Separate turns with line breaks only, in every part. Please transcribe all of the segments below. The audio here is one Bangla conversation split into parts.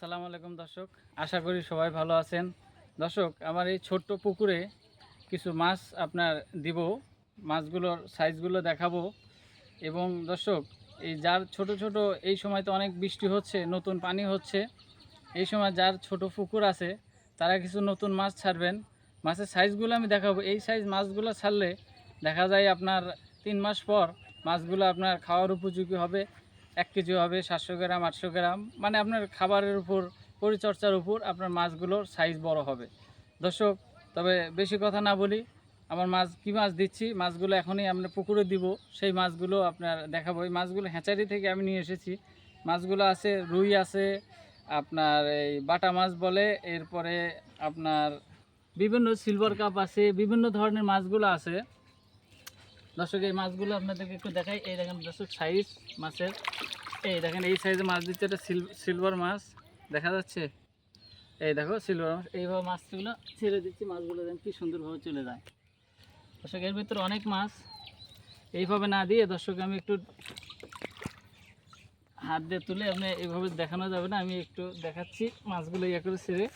আসসালামু আলাইকুম দর্শক। আশা করি সবাই ভালো আছেন। দর্শক, আমার এই ছোট্ট পুকুরে কিছু মাছ আপনার দিব। মাছগুলোর সাইজগুলো দেখাবো। এবং দর্শক, এই যার ছোট ছোট, এই সময় তো অনেক বৃষ্টি হচ্ছে, নতুন পানি হচ্ছে। এই সময় যার ছোট পুকুর আছে, তারা কিছু নতুন মাছ ছাড়বেন। মাছের সাইজগুলো আমি দেখাবো। এই সাইজ মাছগুলো ছাড়লে দেখা যায় আপনার তিন মাস পর মাছগুলো আপনার খাওয়ার উপযোগী হবে। এক কেজি হবে সাতশো গ্রাম, আটশো গ্রাম। মানে আপনার খাবারের উপর, পরিচর্যার উপর আপনার মাছগুলোর সাইজ বড় হবে। দর্শক, তবে বেশি কথা না বলি, আমার মাছ কী মাছ দিচ্ছি? মাছগুলো এখনই আমরা পুকুরে দিব। সেই মাছগুলো আপনার দেখাবো। এই মাছগুলো হ্যাঁচারি থেকে আমি নিয়ে এসেছি। মাছগুলো আছে, রুই আছে, আপনার এই বাটা মাছ বলে, এরপরে আপনার বিভিন্ন সিলভার কাপ আছে, বিভিন্ন ধরনের মাছগুলো আছে। দর্শক, এই মাছগুলো আপনাদেরকে একটু দেখাই। এই দেখেন দর্শক, সাইজ মাছের। এই দেখেন, এই সাইজে মাছ দিচ্ছে, এটা সিলভার মাছ। দেখা যাচ্ছে? এই দেখো, সিলভার মাছ। এইভাবে মাছগুলো ছেড়ে দিচ্ছি, মাছগুলো দেখেন কি সুন্দরভাবে চলে যায়। দর্শক, এর ভিতরে অনেক মাছ। এইভাবে না দিয়ে দর্শক, আমি একটু হাত দিয়ে তুলে আপনি এইভাবে দেখানো যাবে না, আমি একটু দেখাচ্ছি মাছগুলো ইয়ে করে ছেড়ে।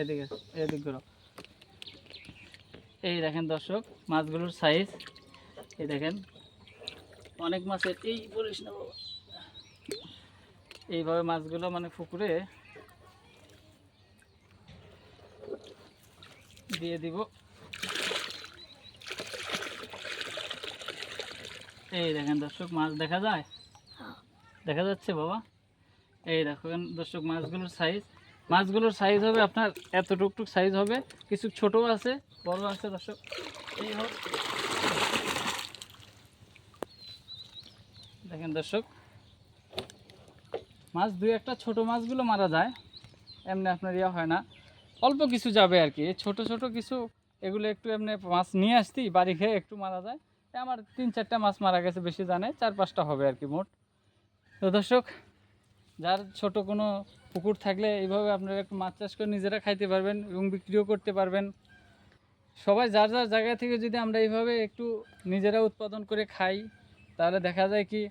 এদিকে এই দেখেন দর্শক মাছগুলোর সাইজ এই দেখেন অনেক মাছের এই বলিস না বাবা। এইভাবে মাছগুলো মানে পুকুরে দিয়ে দিব। এই দেখেন দর্শক মাছ দেখা যায়? দেখা যাচ্ছে বাবা? এই দেখেন দর্শক মাছগুলোর সাইজ মাছগুলোর সাইজ হবে আপনার এত টুকটুক সাইজ হবে। কিছু ছোট আছে বড় আছে, দর্শক। এই হোক। দেখেন দর্শক, মাছ দুই একটা ছোট মাছগুলো মারা যায়, এমনি আপনার ইয়া হয় না। অল্প কিছু যাবে আর কি ছোট ছোট কিছু, এগুলো একটু এমনি মাছ নিয়ে আসতি বাড়ি খেয়ে একটু মারা যায়। আমার তিন চারটা মাছ মারা গেছে, বেশি জানে, চার পাঁচটা হবে আর কি মোট। তো দর্শক যার ছোট কোনো পুকুর থাকলে এইভাবে আপনারা একটু মাছ চাষ করে নিজেরা খাইতে পারবেন এবং বিক্রিও করতে পারবেন। সবাই যার যার জায়গা থেকে যদি আমরা এইভাবে একটু নিজেরা উৎপাদন করে খাই, তাহলে দেখা যায় কি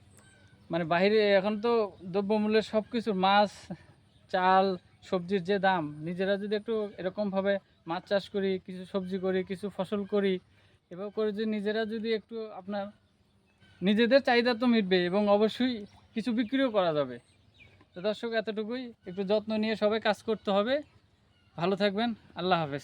মানে বাইরে এখন তো দ্রব্যমূল্যের সব কিছু মাছ, চাল, সবজির যে দাম, নিজেরা যদি একটু এরকমভাবে মাছ চাষ করি, কিছু সবজি করি, কিছু ফসল করি, এভাবে করে যদি নিজেরা যদি একটু আপনার নিজেদের চাহিদা তো মিটবে এবং অবশ্যই কিছু বিক্রিও করা যাবে। তো দর্শক এতটুকুই। একটু যত্ন নিয়ে সবাই কাজ করতে হবে। ভালো থাকবেন। আল্লাহ হাফেজ।